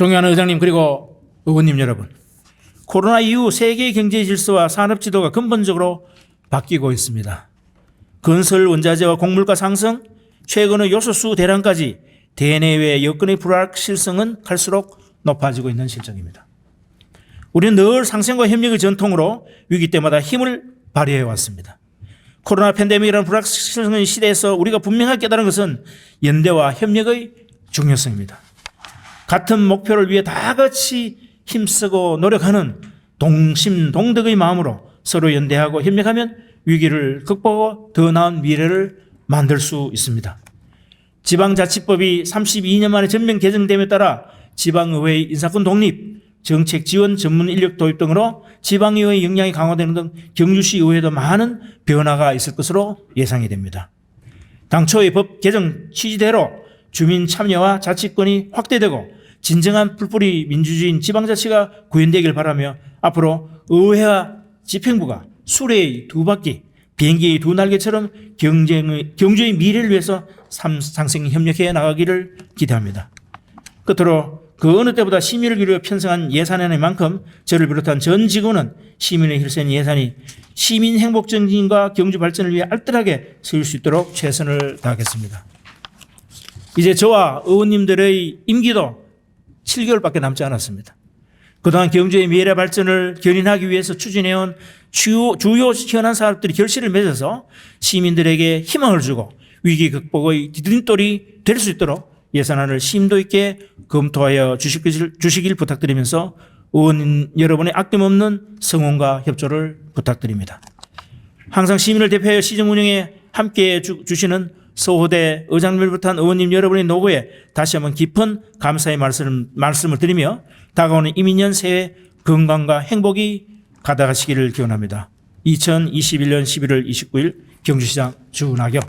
존경하는 의장님 그리고 의원님 여러분. 코로나 이후 세계 경제 질서와 산업 지도가 근본적으로 바뀌고 있습니다. 건설 원자재와 곡물가 상승, 최근의 요소수 대란까지 대내외 여건의 불확실성은 갈수록 높아지고 있는 실정입니다. 우리는 늘 상생과 협력의 전통으로 위기 때마다 힘을 발휘해 왔습니다. 코로나 팬데믹이라는 불확실성의 시대에서 우리가 분명하게 깨달은 것은 연대와 협력의 중요성입니다. 같은 목표를 위해 다 같이 힘쓰고 노력하는 동심동덕의 마음으로 서로 연대하고 협력하면 위기를 극복하고 더 나은 미래를 만들 수 있습니다. 지방자치법이 32년 만에 전면 개정됨에 따라 지방의회의 인사권 독립, 정책 지원 전문 인력 도입 등으로 지방의회의 역량이 강화되는 등 경주시 의회도 많은 변화가 있을 것으로 예상이 됩니다. 당초의 법 개정 취지대로 주민 참여와 자치권이 확대되고 진정한 풀뿌리 민주주의인 지방자치가 구현되길 바라며 앞으로 의회와 집행부가 수레의 두 바퀴, 비행기의 두 날개처럼 경쟁의, 경주의 미래를 위해서 삼- 상생 협력해 나가기를 기대합니다. 끝으로 그 어느 때보다 시민을 위해 편성한 예산의 만큼 저를 비롯한 전 직원은 시민의 힐센 예산이 시민 행복 증진과 경주 발전을 위해 알뜰하게 쓰일 수 있도록 최선을 다하겠습니다. 이제 저와 의원님들의 임기도 7개월밖에 남지 않았습니다. 그동안 경주의 미래 발전을 견인하기 위해서 추진해온 주요, 주요 현안 사업들이 결실을 맺어서 시민들에게 희망을 주고 위기 극복의 디딤돌이 될 수 있도록 예산안을 심도 있게 검토하여 주시길, 주시길 부탁드리면서 의원 여러분의 아낌없는 성원과 협조를 부탁드립니다. 항상 시민을 대표하여 시정 운영에 함께해 주, 주시는 서호대 의장님을 비롯한 의원님 여러분의 노고에 다시 한번 깊은 감사의 말씀을, 말씀을 드리며 다가오는 이민년 새해 건강과 행복이 가득하시기를 기원합니다. 2021년 11월 29일 경주시장 주나경